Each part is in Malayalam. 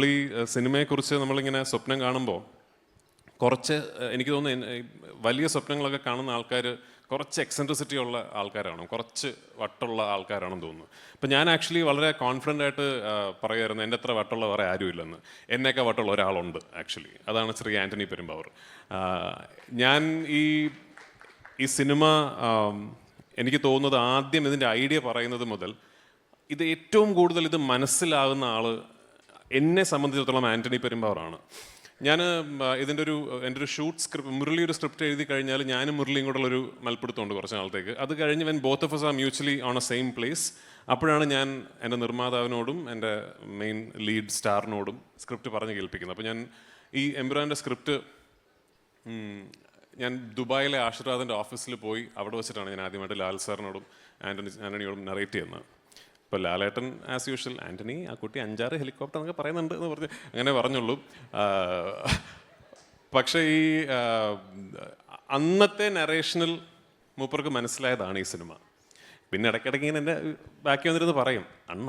നമ്മൾ ഈ സിനിമയെക്കുറിച്ച് നമ്മളിങ്ങനെ സ്വപ്നം കാണുമ്പോൾ കുറച്ച് എനിക്ക് തോന്നുന്നു വലിയ സ്വപ്നങ്ങളൊക്കെ കാണുന്ന ആൾക്കാർ കുറച്ച് എക്സെൻട്രിസിറ്റി ഉള്ള ആൾക്കാരാണ് കുറച്ച് വട്ടുള്ള ആൾക്കാരാണെന്ന് തോന്നുന്നു. അപ്പം ഞാൻ ആക്ച്വലി വളരെ കോൺഫിഡന്റ് ആയിട്ട് പറയുമായിരുന്നു എന്റെ അത്ര വട്ടുള്ള വേറെ ആരുമില്ലെന്ന്. എന്നേക്കാൾ വട്ടുള്ള ഒരാളുണ്ട് ആക്ച്വലി അതാണ് ശ്രീ ആന്റണി പെരുമ്പാവൂർ. ഞാൻ ഈ ഈ സിനിമ എനിക്ക് തോന്നുന്നത് ആദ്യം ഇതിന്റെ ഐഡിയ പറയുന്നത് മുതൽ ഇത് ഏറ്റവും കൂടുതൽ ഇത് മനസ്സിലാകുന്ന ആൾ എന്നെ സംബന്ധിച്ചിടത്തോളം ആന്റണി പെരുമ്പാവറാണ് ഞാൻ ഇതിന്റെ ഒരു എന്റെ ഒരു ഷൂട്ട് സ്ക്രിപ്റ്റ് മുരളി ഒരു സ്ക്രിപ്റ്റ് എഴുതി കഴിഞ്ഞാൽ ഞാനും മുരളിയും കൂടെ ഒരു മൽപ്പിടുത്തമുണ്ട് കുറച്ച് നാളത്തേക്ക്. അത് കഴിഞ്ഞ് when both of us are mutually on a same place അപ്പോഴാണ് ഞാൻ എന്റെ നിർമ്മാതാവിനോടും എന്റെ മെയിൻ ലീഡ് സ്റ്റാറിനോടും സ്ക്രിപ്റ്റ് പറഞ്ഞ് കേൾപ്പിക്കുന്നത്. അപ്പോൾ ഞാൻ ഈ എംബ്രാന്റെ സ്ക്രിപ്റ്റ് ഞാൻ ദുബായിലെ ആശീർവാദിന്റെ ഓഫീസിൽ പോയി അവിടെ വെച്ചിട്ടാണ് ഞാൻ ആദ്യമായിട്ട് ലാൽ സാറിനോടും ആന്റണി ആന്റണിയോടും നറേറ്റ് ചെയ്യുന്നത്. ഇപ്പോൾ ലാലേട്ടൻ ആസ് യൂഷ്വൽ ആന്റണി ആ കുട്ടി അഞ്ചാറ് ഹെലികോപ്റ്റർ എന്നൊക്കെ പറയുന്നുണ്ട് എന്ന് പറഞ്ഞ് അങ്ങനെ പറഞ്ഞുള്ളൂ. പക്ഷേ ഈ അന്നത്തെ നറേഷനിൽ മൂപ്പർക്ക് മനസ്സിലായതാണ് ഈ സിനിമ. പിന്നെ ഇടയ്ക്കിടയ്ക്ക് ഇങ്ങനെ എന്റെ ബാക്കി വന്നിരുന്ന് പറയും അണ്ണ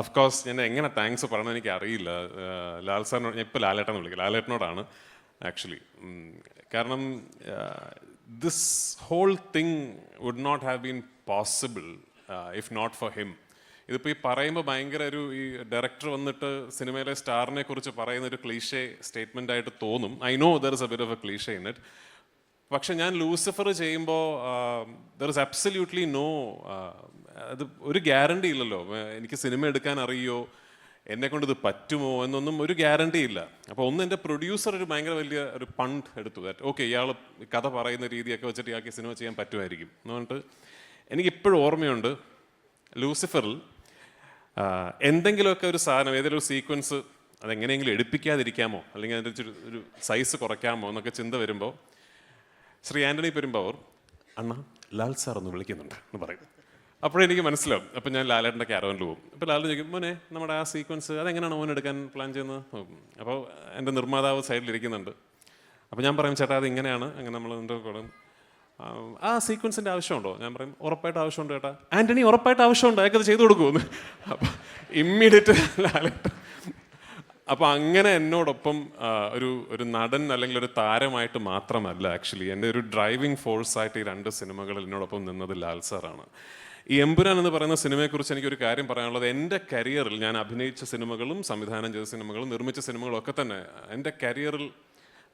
ഓഫ് കോഴ്സ് ഞാൻ എങ്ങനെ താങ്ക്സ് പറയണമെന്ന് എനിക്ക് അറിയില്ല. ലാൽ സാറിനോട് ഞാൻ ഇപ്പോൾ ലാലേട്ടൻ വിളിക്കും. ലാലേട്ടനോടാണ് ആക്ച്വലി കാരണം this whole thing would not have been possible if not for him ഇതിപ്പോൾ ഈ പറയുമ്പോൾ ഭയങ്കര ഒരു ഈ ഡയറക്ടർ വന്നിട്ട് സിനിമയിലെ സ്റ്റാറിനെ കുറിച്ച് പറയുന്ന ഒരു ക്ലീഷേ സ്റ്റേറ്റ്മെന്റ് ആയിട്ട് തോന്നും. I know there is a bit of a cliche in it പക്ഷെ ഞാൻ ലൂസിഫർ ചെയ്യുമ്പോൾ ദർ ഇസ് അബ്സല്യൂട്ട്ലി നോ അത് ഒരു ഗ്യാരണ്ടി ഇല്ലല്ലോ. എനിക്ക് സിനിമ എടുക്കാൻ അറിയോ? എന്നെ കൊണ്ട് ഇത് പറ്റുമോ? എന്നൊന്നും ഒരു ഗ്യാരണ്ടി ഇല്ല. അപ്പോൾ ഒന്ന് എന്റെ പ്രൊഡ്യൂസർ ഒരു ഭയങ്കര വലിയ ഒരു പണ്ട് എടുത്തു. ദാറ്റ് ഓക്കെ ഇയാൾ കഥ പറയുന്ന രീതിയൊക്കെ വെച്ചിട്ട് ഇയാൾക്ക് സിനിമ ചെയ്യാൻ പറ്റുമായിരിക്കും. എന്ന് പറഞ്ഞിട്ട് എനിക്ക് ഇപ്പോഴും ഓർമ്മയുണ്ട് ലൂസിഫറിൽ എന്തെങ്കിലുമൊക്കെ ഒരു സാധനം ഏതെങ്കിലും ഒരു സീക്വൻസ് അതെങ്ങനെയെങ്കിലും എടുപ്പിക്കാതിരിക്കാമോ? അല്ലെങ്കിൽ അതിന്റെ ഒരു സൈസ് കുറയ്ക്കാമോ? എന്നൊക്കെ ചിന്ത വരുമ്പോൾ ശ്രീ ആന്റണി പെരുമ്പാവൂർ അണ്ണ ലാൽ സാർ ഒന്ന് വിളിക്കുന്നുണ്ട് എന്ന് പറയും. അപ്പോഴെനിക്ക് മനസ്സിലാവും. അപ്പം ഞാൻ ലാലേട്ടന്റെ ക്യാരവനിൽ പോകും. അപ്പോൾ ലാൽ ചോദിക്കും മോനെ നമ്മുടെ ആ സീക്വൻസ് അതെങ്ങനെയാണ് മോൻ എടുക്കാൻ പ്ലാൻ ചെയ്യുന്നത്. അപ്പോൾ എന്റെ നിർമ്മാതാവ് സൈഡിലിരിക്കുന്നുണ്ട് അപ്പോൾ ഞാൻ പറയും ചേട്ടാ അത് ഇങ്ങനെയാണ് അങ്ങനെ നമ്മൾ ആ, സീക്വൻസിന്റെ ആവശ്യമുണ്ടോ? ഞാൻ പറയും ഉറപ്പായിട്ട് ആവശ്യമുണ്ട് ചേട്ടാ. ആന്റണി ഉറപ്പായിട്ട് ആവശ്യമുണ്ട്. അയാൾക്കത് ചെയ്തു കൊടുക്കുമെന്ന് അപ്പം ഇമ്മീഡിയറ്റ് ലാലേട്ടൻ അപ്പൊ അങ്ങനെ എന്നോടൊപ്പം ഒരു ഒരു നടൻ അല്ലെങ്കിൽ ഒരു താരമായിട്ട് മാത്രമല്ല ആക്ച്വലി എന്റെ ഒരു ഡ്രൈവിംഗ് ഫോഴ്സ് ആയിട്ട് ഈ രണ്ട് സിനിമകളിൽ എന്നോടൊപ്പം നിന്നത് ലാൽ സാറാണ്. ഈ എമ്പുരാൻ എന്ന് പറയുന്ന സിനിമയെക്കുറിച്ച് എനിക്കൊരു കാര്യം പറയാനുള്ളത് എന്റെ കരിയറിൽ ഞാൻ അഭിനയിച്ച സിനിമകളും സംവിധാനം ചെയ്ത സിനിമകളും നിർമ്മിച്ച സിനിമകളും ഒക്കെ തന്നെ എന്റെ കരിയറിൽ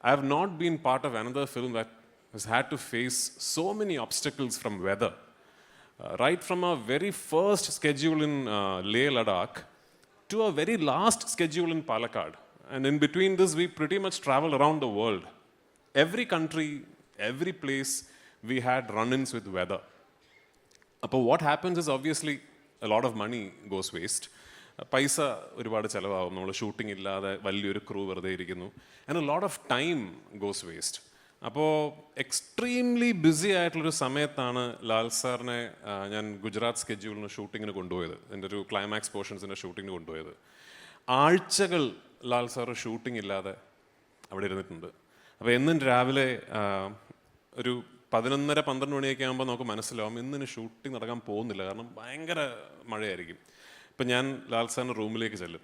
I have not been part of another film that had to face so many many from weather right from right very first schedule in Leh Ladakh to our very last schedule in Palakkad. And in between this, we pretty much traveled around the world. Every country, every place, we had run ins with weather. അപ്പോൾ what happens is obviously lot of money goes waste പൈസ ഒരുപാട് ചിലവാകും നമ്മൾ ഷൂട്ടിംഗ് ഇല്ലാതെ വലിയൊരു ക്രൂ വെറുതെ ഇരിക്കുന്നു and a lot of time goes waste അപ്പോൾ എക്സ്ട്രീംലി ബിസി ആയിട്ടുള്ളൊരു സമയത്താണ് ലാൽ സാറിനെ ഞാൻ ഗുജറാത്ത് സ്കെഡ്യൂളിന് ഷൂട്ടിങ്ങിന് കൊണ്ടുപോയത്. എന്റെ ഒരു ക്ലൈമാക്സ് പോർഷൻസിന്റെ ഷൂട്ടിങ്ങിന് കൊണ്ടുപോയത്. ആഴ്ചകൾ ലാൽ സാർ ഷൂട്ടിംഗ് ഇല്ലാതെ അവിടെ ഇരുന്നിട്ടുണ്ട്. അപ്പോൾ എന്നും രാവിലെ ഒരു പതിനൊന്നര പന്ത്രണ്ട് മണിയൊക്കെ ആകുമ്പോൾ നമുക്ക് മനസ്സിലാവും ഇന്നിന് ഷൂട്ടിംഗ് നടക്കാൻ പോകുന്നില്ല. കാരണം ഭയങ്കര മഴയായിരിക്കും. ഇപ്പം ഞാൻ ലാൽ സാറിന്റെ റൂമിലേക്ക് ചെല്ലും.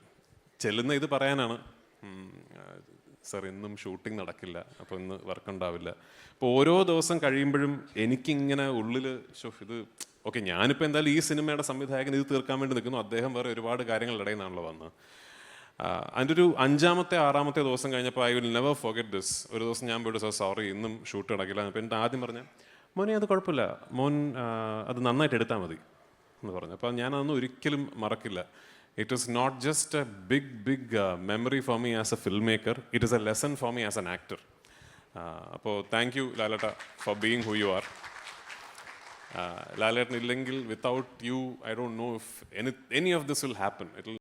ചെല്ലുന്ന ഇത് പറയാനാണ് സാർ ഇന്നും ഷൂട്ടിംഗ് നടക്കില്ല. അപ്പോൾ ഇന്ന് വർക്ക് ഉണ്ടാവില്ല അപ്പോൾ ഓരോ ദിവസം കഴിയുമ്പോഴും എനിക്കിങ്ങനെ ഉള്ളിൽ ഷോ ഇത് ഓക്കെ ഞാനിപ്പോൾ എന്തായാലും ഈ സിനിമയുടെ സംവിധായകൻ ഇത് തീർക്കാൻ വേണ്ടി നിൽക്കുന്നു. അദ്ദേഹം വേറെ ഒരുപാട് കാര്യങ്ങളുടെ ഇടയിൽ നിന്നാണല്ലോ വന്നത് അതിന്റെ ഒരു അഞ്ചാമത്തെ ആറാമത്തെ ദിവസം കഴിഞ്ഞപ്പോൾ I will never forget this. ഒരു ദിവസം ഞാൻ പോയിട്ട് സാർ സോറി ഇന്നും ഷൂട്ട് നടക്കില്ല അപ്പോൾ എന്റെ ആദ്യം പറഞ്ഞ മോനെ അത് കുഴപ്പമില്ല. മോൻ അത് നന്നായിട്ട് എടുത്താൽ മതി എന്ന് പറഞ്ഞു. അപ്പോൾ ഞാനതൊന്നും ഒരിക്കലും മറക്കില്ല. It is not just a big big memory for me as a filmmaker it is a lesson for me as an actor അപ്പോൾ thank you Lalettan for being who you are Lalettan ഇല്ലെങ്കിൽ without you I don't know if any any of this will happen it